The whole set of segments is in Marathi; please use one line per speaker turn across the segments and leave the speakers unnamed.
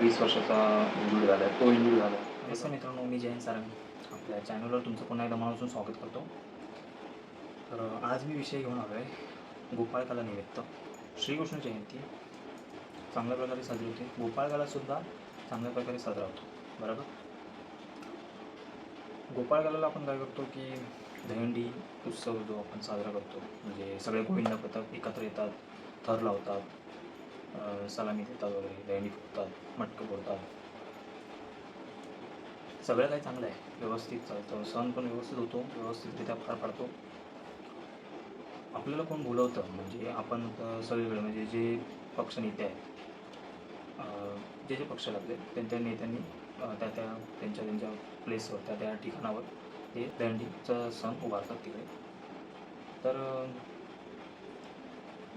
वीस वर्षाचा इंजूड झाला तो इंजूड झाला असं मित्रांनो मी जयंत सारंग आपल्या चॅनलवर तुमचं पुन्हा एकदा मनापासून स्वागत करतो. तर आज मी विषय घेऊन आलो आहे गोपाळकाला निमित्त. श्रीकृष्ण जयंती चांगल्या प्रकारे साजरी होते. गोपाळकालासुद्धा चांगल्या प्रकारे साजरा होतो. बरोबर? गोपाळकालाला आपण काय करतो की दहिंडी उत्सव जो आपण साजरा करतो म्हणजे सगळे गोविंदा पथक एकत्र येतात थर लावतात. सलामी देतात वगैरे दहीहंडी फुटतात मटकं फोडतात. सगळं काही चांगलं आहे व्यवस्थित चालतं. सण पण व्यवस्थित होतो व्यवस्थितरित्या पार पाडतो. आपल्याला कोण बोलवतं? म्हणजे आपण सगळीकडे म्हणजे जे पक्ष नेते आहेत जे जे पक्ष लागले त्यांच्या नेत्यांनी त्या त्या त्यांच्या त्यांच्या प्लेसवर त्या त्या ठिकाणावर ते दंडीचा सण उभारतात तिकडे. तर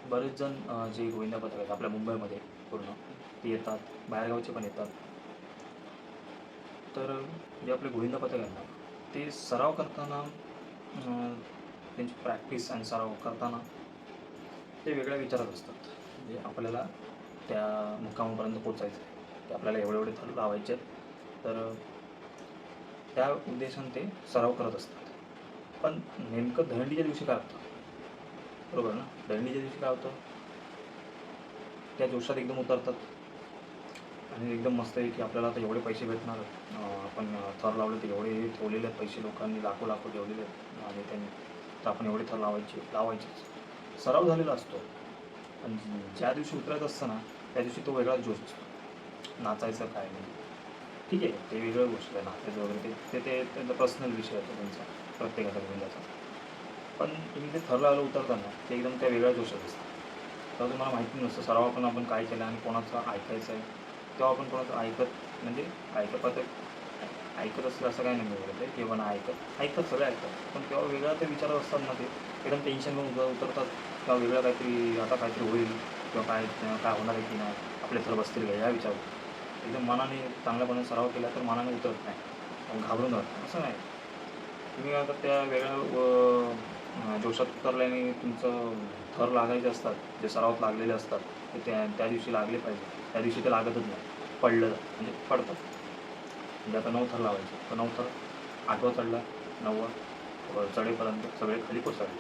बरेच जण जे गोविंदा पथक आहेत आपल्या मुंबईमध्ये पूर्ण ते येतात बाहेरगावचे पण येतात. तर जे आपले गोविंदा पथक आहेत ना ते सराव करताना त्यांची प्रॅक्टिस आणि सराव करताना ते वेगळ्या विचारात असतात. म्हणजे आपल्याला त्या मुक्कामापर्यंत पोचायचं आहे. की आपल्याला एवढे एवढे थर लावायचे तर त्या उद्देशाने ते सराव करत असतात. पण नेमकं दहंडीच्या दिवशी काय होतं? बरोबर ना? दळणीच्या दिवशी काय होतं? त्या जोशात एकदम उतरतात. आणि एकदम मस्त आहे की आपल्याला आता एवढे पैसे भेटणार. आपण थर लावले तर एवढे ठेवलेले आहेत पैसे लोकांनी लाखो लाखो ठेवलेले आहेत. आणि त्यांनी तर आपण एवढे थर लावायचे लावायचेच. सराव झालेला असतो. पण ज्या दिवशी उतरायचं असतं ना त्या दिवशी तो वेगळाच जोश असतो. नाचायचं काय नाही. ठीक आहे ते वेगळं गोष्ट आहे. नाचायचं वगैरे ते ते ते त्यांचा पर्सनल विषय आहे त्यांचा प्रत्येकाचा गोविंदाचा पण तुम्ही ते थरला आलं उतरताना ते एकदम त्या वेगळ्या जोशात असतं तेव्हा तुम्हाला माहिती नसतं सराव आपण आपण काय केलं आणि कोणाचं ऐकायचं आहे तेव्हा आपण कोणाचं ऐकत म्हणजे ऐकत ऐकत असलं असं काय नाही मिळत आहे किंवा ना ऐकत सगळं सगळे ऐकतात. पण तेव्हा वेगळा ते विचार असतात ना ते एकदम टेन्शन घेऊन उतरतात. किंवा वेगळं काहीतरी आता काहीतरी होईल किंवा काय काय होणार आहे की नाही आपले सर बसतील का या विचार एकदम मनाने चांगल्यापणे सराव केला तर मनाने उतरत नाही घाबरून जात असं नाही. तुम्ही आता त्या वेगळ्या जोशात उतरल्याने तुमचं थर लागायचे असतात जे सरावात लागलेले असतात ते त्या त्या दिवशी लागले पाहिजे. त्या दिवशी ते लागतच नाही. पडलं म्हणजे पडतं. म्हणजे आता नऊ थर लावायचे. तर नऊ थर आठवा चढला नववा चढेपर्यंत सगळे खाली कोसळले.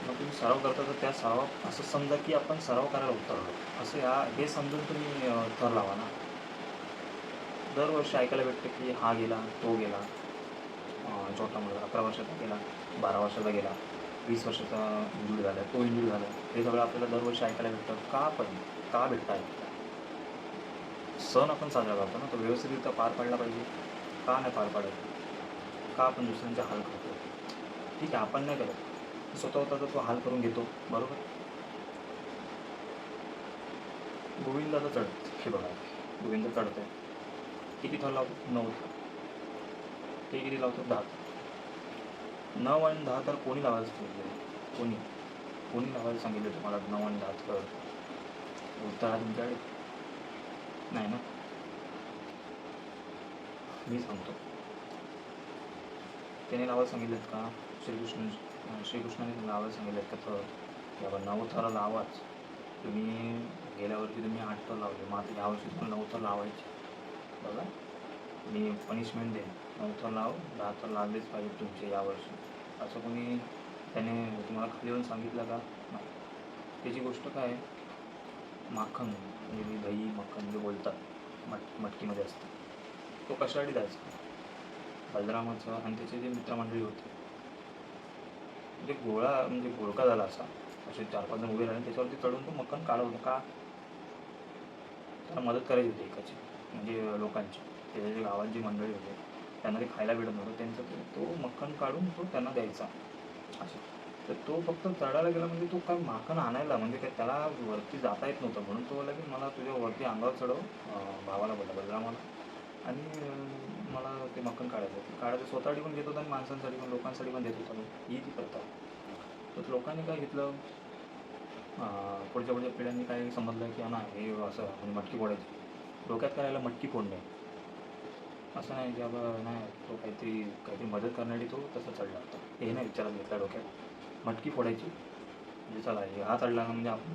मग तुम्ही सराव करता तर त्या सराव असं समजा की आपण सराव करायला उतरलो. असं या हे समजून तुम्ही थर लावा ना. दरवर्षी ऐकायला भेटतं की हा गेला तो गेला. चौथा मुलगा अकरा वर्षाचा गेला बारा वर्षाचा गेला वीस वर्षाचा इंजूड झाला तो इंजूड झाला. हे सगळं आपल्याला दरवर्षी ऐकायला भेटतं. का पण? का भेटतं सण आपण साजरा करतो ना तो व्यवस्थितरित्या पार पाडला पाहिजे. का नाही पार पाडत? का आपण दुसऱ्यांचे हाल करतो? ठीक आहे आपण नाही करत. स्वतः होता तर तो हाल करून घेतो बरोबर? गोविंदाचा चढत हे बघा. गोविंद चढत आहे किती थोडा नऊ ते किती लावतो दहा नऊ आणि दहा तर कोणी लावायला सांगितले कोणी? कोणी लावायला सांगितलं तुम्हाला नऊ आणि दहा तर? उत्तर आहे तुमच्याकडे नाही ना? मी सांगतो. त्याने लावायला सांगितलेत का? श्रीकृष्ण श्रीकृष्णाने लावायला सांगितलेत का तर? की आपण नऊ थर लावाच. तुम्ही गेल्या वर्षी तुम्ही आठ थर लावले. मग आता यावर्षी तुम्हाला नऊ थर लावायचे. बघा. मी पनिशमेंट देईन नव्हतं थर लाव दहा लावलेच पाहिजे तुमचे यावर्षी. असं कोणी त्याने तुम्हाला खाली येऊन सांगितलं का? नाही. त्याची गोष्ट काय आहे? माखन म्हणजे मी दही मक्खन जे बोलतात मट मटकीमध्ये असतं. तो कशासाठी द्यायचा? बलरामाचं आणि त्याचे जे मित्रमंडळी होते. म्हणजे गोळा म्हणजे गोळका झाला असा. असे चार पाच जण उभे राहिले त्याच्यावरती चढून तो मक्खन काढवतो का? त्याला मदत करायची होती एकाची म्हणजे लोकांची. त्याच्या जे गावात जी मंडळी होते. त्यांना ते खायला भेटत नव्हतं. त्यांचं ते तो मक्खन काढून तो त्यांना द्यायचा. असं तर तो फक्त चढायला गेला म्हणजे तो काय माखण आणायला म्हणजे काय त्याला वरती जाता येत नव्हतं. म्हणून तो लगेच मला तुझ्या वरती अंगावर चढव भावाला बोलला बलरामाला आणि मला ते मक्खन काढायचं. होतं काढायचं स्वतःसाठी पण घेत होता आणि माणसांसाठी पण लोकांसाठी पण देत होता. ही ती प्रथा. तर लोकांनी काय घेतलं? पुढच्या पुढच्या पिढ्यांनी काय समजलं की ना हे असं म्हणजे मटकी फोडायची. डोक्यात करायला मटकी फोडणे. असं नाही की बाबा नाही तो काहीतरी काहीतरी मदत करण्यासाठी तो तसा चढला. होता हे नाही विचारात घेतला डोक्यात. मटकी फोडायची. म्हणजे चला हे हा चढला ना म्हणजे आपण.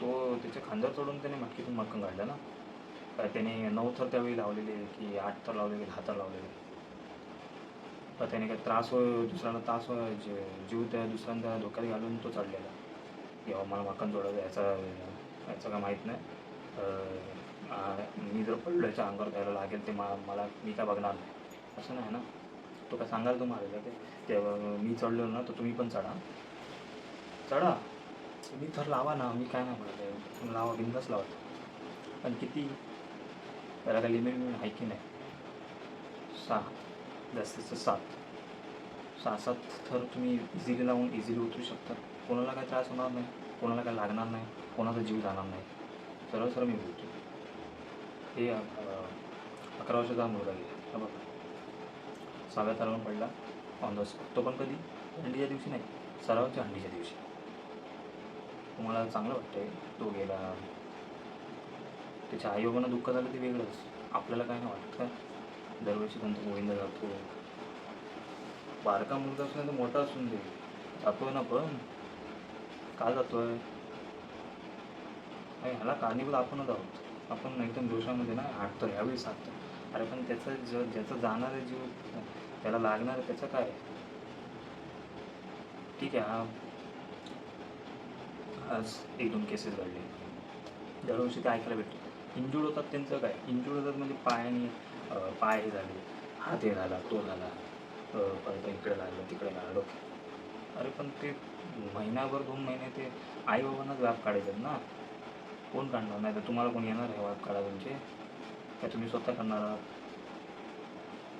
तो त्याच्या खांद्यावर चढून त्याने मटकीतून मक्कम काढलं ना. तर त्याने नऊ थर त्यावेळी लावलेले की आठ थर लावलेले दहा थर लावलेले तर त्याने काही त्रास हो दुसऱ्याला त्रास हो जे- जीव त्या दुसऱ्यांदा धोक्यात घालून तो चढलेला. किंवा मला मक्कन जोडायचं याचा याचं काय माहीत नाही. मी जर पडलो याच्या अंगावर द्यायला लागेल ते मा मला मी काय बघणार नाही. असं नाही ना? तो काय सांगाल तुम्हाला ते? तेव्हा मी चढलो ना तर तुम्ही पण चढा. चढा. तुम्ही तर लावा ना मी काय नाही म्हणत आहे. तुम्ही लावा बिंदास लावा. पण किती? त्याला काय लिमिट मिळून आहे की नाही? सहा. जास्तीत जास्त सात. सहा सात थर तुम्ही इझिली लावून इझिली उतरू शकता. कोणाला काय त्रास होणार नाही कोणाला काय लागणार नाही कोणाचा जीव जाणार नाही. सरळ सरळ मी बोलतो. हे अकरा वर्षाचा मुलगा गेला. बघ बघा. सहाव्या थरावून पडला. ऑन द तो पण कधी? हंडीच्या दिवशी नाही. सरावच्या हंडीच्या दिवशी. तुम्हाला चांगलं वाटतंय तो गेला त्याच्या आईबाबांना दुःख झालं ते वेगळंच. आपल्याला काय नाही वाटत? का दरवर्षी कोणता गोविंद जातो. बारका मुलगा असून तर मोठा असून दे. जातोय ना पण. का जातोय. ह्याला कारणीभूत आपणच आहोत. आपण एकदम जोशामध्ये ना हाटतो ह्यावेळेस सांगतो अरे पण त्याचं ज ज्याचं जाणार जीव त्याला लागणार त्याचं काय? ठीक आहे हा. आज एक दोन केसेस घडले. दरवर्षी ते ऐकायला भेटतो इंजूर्ड होतात त्यांचं काय? इंजूर्ड होतात म्हणजे पायाने पाय हे झाले. हात हे झाला तो झाला. परत इकडे लागलं तिकडे लागलं ओके अरे पण ते महिनाभर दोन महिने ते आई बाबांनाच व्याप काढायचं ना. कोण काढणार? नाही तर तुम्हाला कोण येणार आहे व्याप काढा तुमचे? काय तुम्ही स्वतः करणार आहात?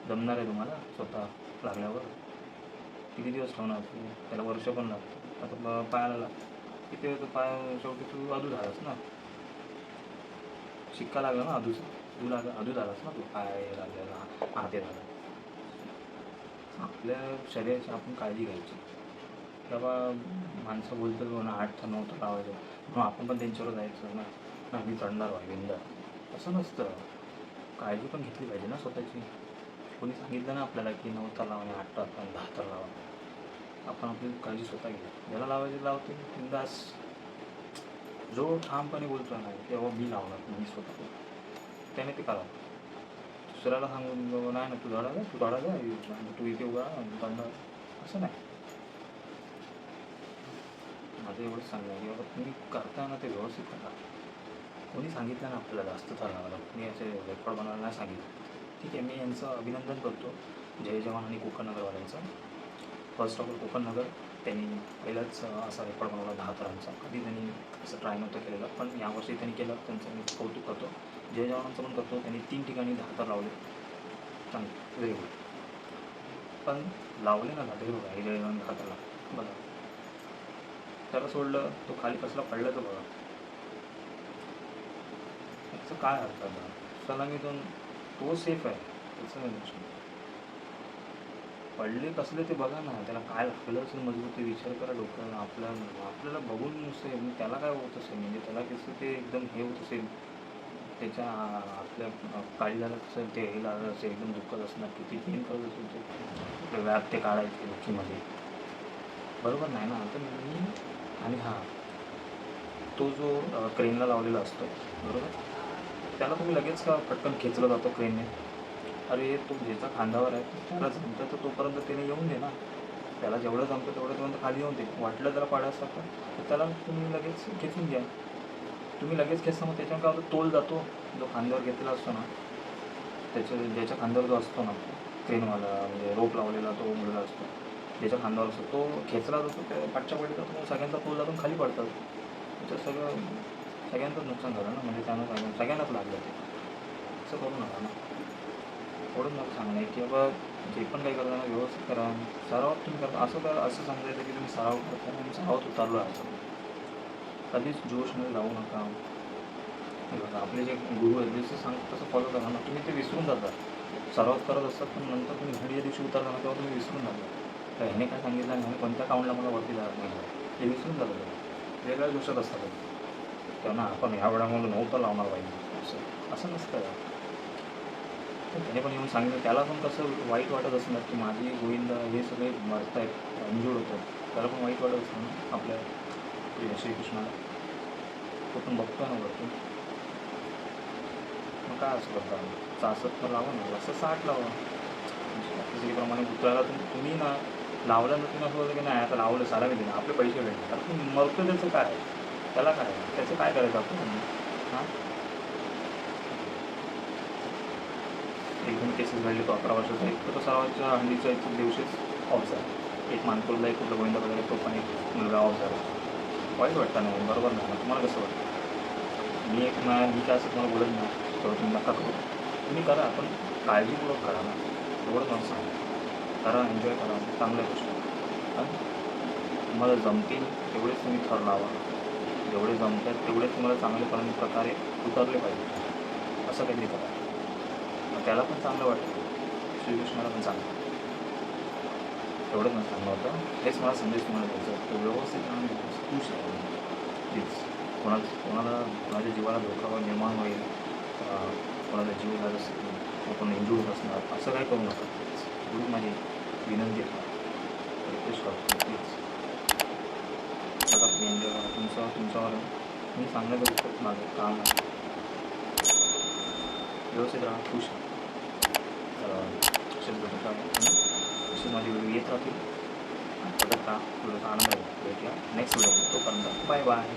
जमणार आहे तुम्हाला स्वतः लागल्यावर? किती दिवस ठेवणार तू? त्याला वर्ष पण लागतं. आता पायाला लागतं किती वेळ तो पाय शेवटी तू अधू झालास ना? शिक्का लागला ना अधूचा? तू लागला अधू झालास ना तू? पाय लागलेला हाते झाला आपल्या शरीराची आपण काळजी घ्यायची. तेव्हा माणसं बोलतात हो ना आठ तर नऊ तर लावायचं म्हणून आपण पण त्यांच्यावर जायचं ना. ना मी चढणार विंदा असं नसतं. काळजी पण घेतली पाहिजे ना स्वतःची. कोणी सांगितलं ना आपल्याला की नऊ तर लावा आणि आठ तर लावा, दहा तर लावा. आपण आपली काळजी स्वतः घ्या. ज्याला लावायची लावते बिंदास जो ठामपणे बोलतो नाही तेव्हा मी लावणार मी स्वतः. त्याने ते करावं दुसऱ्याला सांगून बाबा नाही ना तू झाडा जा तू झाडा जा तू इथे उभा राहा, तू दंड. असं नाही. माझं एवढंच सांगणं आहे की बाबा तुम्ही करताना ते व्यवस्थित करा कोणी सांगितलं ना आपल्याला जास्त चालणार मी असे रेकॉर्ड बनवायला नाही सांगितलं. ठीक आहे मी यांचं अभिनंदन करतो. जय जवान आणि Konkan नगरवाल्यांचं. First of all Konkan Nagar त्यांनी पहिलाच असा रेकॉर्ड बनवला दहा तरांचा. कधी त्यांनी असं ट्राय नव्हतं केलेलं पण यावर्षी त्यांनी केलं. त्यांचं मी कौतुक करतो. जय जवानांचं पण करतो. त्यांनी तीन ठिकाणी दहा तर लावले. चांगले. व्हेरी गुड पण लावले ना हे जय जवान दहा तर बघा. त्याला सोडलं तो खाली कसला पडला तर बघा. त्याचं काय हरकत आहे सलामीतून तो सेफ आहे त्याचं नाही. नुकसान पडले कसले ते बघा ना त्याला काय लागलं असेल मजबूत ते विचार करा डोक्याला आपल्या आपल्याला बघून नसेल म्हणजे त्याला काय होत असेल म्हणजे त्याला कसं ते एकदम हे होत असेल त्याच्या आपल्या काळी झालं असेल ते हे लागलं असेल एकदम दुःखत असणार किती पेन करत असेल ते. व्याप ते काढायचे डोकीमध्ये बरोबर नाही ना? आता मी आणि हां तो जो क्रेनला लावलेला असतो बरोबर? त्याला तुम्ही लगेच का पटकन खेचला जातो क्रेनने. अरे तो ज्याचा खांद्यावर आहे त्याला जमतं तर तोपर्यंत त्याने येऊन दे ना. त्याला जेवढं जमतं तेवढं तेवढं खाली येऊन दे. वाटलं जरा पाडायचं तर त्याला तुम्ही लगेच खेचून घ्या. तुम्ही लगेच खेचता मग त्याच्यावर काय होतं? तोल जातो. जो खांद्यावर घेतलेला असतो ना त्याच्या ज्याच्या खांद्यावर जो असतो ना क्रेनवाला म्हणजे रोप लावलेला तो मुलगा असतो. त्याच्या खांद्यावर असतो तो खेचला जातो त्या पाठच्या पडली तर तो सगळ्यांचा पूल जातो खाली पडतात. तर सगळं सगळ्यांचंच नुकसान झालं ना म्हणजे त्यानं सगळ्यां- सगळ्यांनाच लागलं ते असं करू नका ना. एवढंच मला सांगणं आहे की बाबा जे पण काही करताना व्यवस्थित करा. सराव तुम्ही करता. असं तर असं समजायचं की तुम्ही सराव करता आणि सरावात उतारलो आहे असं. कधीच जोशमध्ये जाऊ नका. हे बघा आपले जे गुरु आहेत जसं सांगतात तसं फॉलो करा ना. तुम्ही ते विसरून जाता. सराव करत असतात पण नंतर तुम्ही घडीच्या दिवशी उतरताना तेव्हा तुम्ही विसरून जाता. तर ह्याने काय सांगितलं आणि ह्याने कोणत्या काउंटला मला वरती जाणार नाही हे विसरून जातं. वेगळ्या गोष्ट असतात त्यांना आपण ह्या वेळामधून नव्हतं लावणार पाहिजे असं असं नसतं. तर त्याने पण येऊन सांगितलं. त्याला पण कसं वाईट वाटत असणार की माझी गोविंद हे सगळे मरत आहेत इंजूर्ड होतं त्याला पण वाईट वाटत असणार आपल्या श्रीकृष्णाला. तो पण बघतो ना वरतून. मग काय असं करता चासत तर लावा ना असं साठ लावा. म्हणजे प्रमाणे उतरायला तुम्ही ना लावलं ना तुम्ही असं होतं की नाही आता लावलं सारा मी दिलं. आपले पैसे भेटले आता मरतो त्याचं काय? त्याला काय? त्याचं काय करायचं आपण? हां? एक दोन केसेस घडले तो अकरा वर्षाचा एक तर तो सर्वांच्या हंडीचा एक दिवशीच ऑफ झाला. एक मानपूरला एक कुठलं गोविंदा वगैरे तो पण एक मुलगा ऑफ झाला. वाईट वाटतं नाही बरोबर नाही. तुम्हाला कसं वाटतं? मी एक ना मी काय असं तुम्हाला बोलत नाही तर तुम्ही नका करू. तुम्ही करा पण काळजीपूर्वक करा ना. एवढं मला सांगा करा एन्जॉय करा. चांगल्या गोष्टी. तुम्हाला जमतील तेवढेच तुम्ही थर लावा. जेवढे जमतात तेवढेच तुम्हाला चांगल्या प्रकारे उतरले पाहिजे. असं काहीतरी करा. मग त्याला पण चांगलं वाटतं श्रीकृष्णाला पण चांगलं एवढंच मला चांगलं होतं. हेच मला संदेश तुम्हाला द्यायचा तो व्यवस्थित आणि खुश आहे. प्लीज कोणाला कोणाला कोणाच्या जीवाला धोका निर्माण होईल कोणाला कोणाचा जीव झाला असेल कोण इंजूर्ड असणार असं काय करू नका. प्लीज एवढी माझी विनंती आहे. रिक्वेस्ट करतो प्लीज सगळं तुम्ही एन्जॉय करा तुमचं तुमच्यावर आहे. मी सांगण्याचं फक्त माझं काम आहे. व्यवस्थित राहा खुश राहा. असेच भेटत राहा असे माझे व्हिडिओ येत राहतील. आणि बघत राहा थोडासा आनंद भेटला नेक्स्ट व्हिडिओ तोपर्यंत बाय बाय